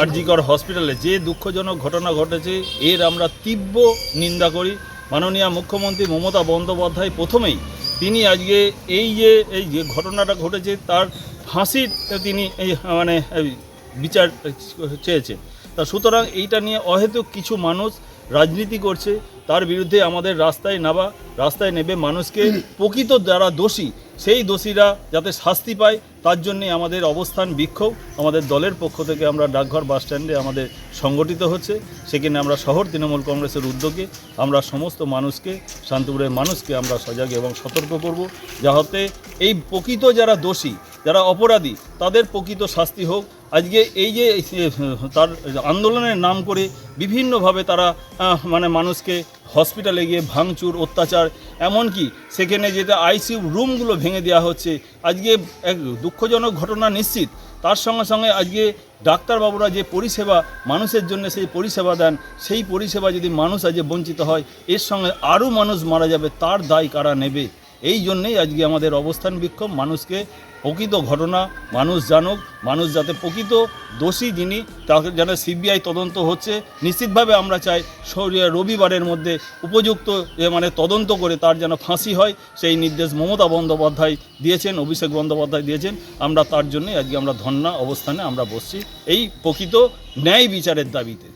আরজিকর হসপিটালে যে দুঃখজনক ঘটনা ঘটেছে, এর আমরা তীব্র নিন্দা করি। মাননীয় মুখ্যমন্ত্রী মমতা বন্দ্যোপাধ্যায় প্রথমেই তিনি আজকে এই যে এই যে ঘটনাটা ঘটেছে, তার ফাঁসির তিনি এই মানে বিচার চেয়েছেন। তা সুতরাং এইটা নিয়ে অহেতুক কিছু মানুষ রাজনীতি করছে। তার বিরুদ্ধে আমাদের রাস্তায় নামা, রাস্তায় নেবে মানুষকে প্রকৃত যারা দোষী, সেই দোষীরা যাতে শাস্তি পায়, তার জন্যে আমাদের অবস্থান বিক্ষোভ। আমাদের দলের পক্ষ থেকে আমরা ডাকঘর বাস স্ট্যান্ডে আমাদের সংগঠিত হচ্ছে। সেখানে আমরা শহর তৃণমূল কংগ্রেসের উদ্যোগে আমরা সমস্ত মানুষকে, শান্তিপুরের মানুষকে আমরা সজাগ এবং সতর্ক করব। যাহাতে এই প্রকৃত যারা দোষী, যারা অপরাধী তাদের প্রকৃত শাস্তি হোক। আজকে এই যে তার আন্দোলনের নাম করে বিভিন্নভাবে তারা মানে মানুষকে হসপিটালে গিয়ে ভাঙচুর, অত্যাচার, এমনকি সেখানে যেটা আইসিইউ রুমগুলো ভেঙে দেওয়া হচ্ছে, আজকে এক দুঃখজনক ঘটনা নিশ্চিত। তার সঙ্গে সঙ্গে আজকে ডাক্তারবাবুরা যে পরিষেবা, মানুষের জন্য সেই পরিষেবা দেন, সেই পরিষেবা যদি মানুষ আজকে বঞ্চিত হয়, এর সঙ্গে আরও মানুষ মারা যাবে, তার দায় কারা নেবে? এই জন্যেই আজকে আমাদের অবস্থান বিক্ষোভ। মানুষকে প্রকৃত ঘটনা, মানুষ জানুক, মানুষ যাতে প্রকৃত দোষী যিনি, তাকে যেন সিবিআই তদন্ত হচ্ছে। নিশ্চিতভাবে আমরা চাই রবিবারের মধ্যে উপযুক্ত মানে তদন্ত করে তার যেন ফাঁসি হয়, সেই নির্দেশ মমতা বন্দ্যোপাধ্যায় দিয়েছেন, অভিষেক বন্দ্যোপাধ্যায় দিয়েছেন। আমরা তার জন্যই আজকে আমরা ধর্না অবস্থানে আমরা বসছি। এই প্রকৃত ন্যায় বিচারের দাবিতে।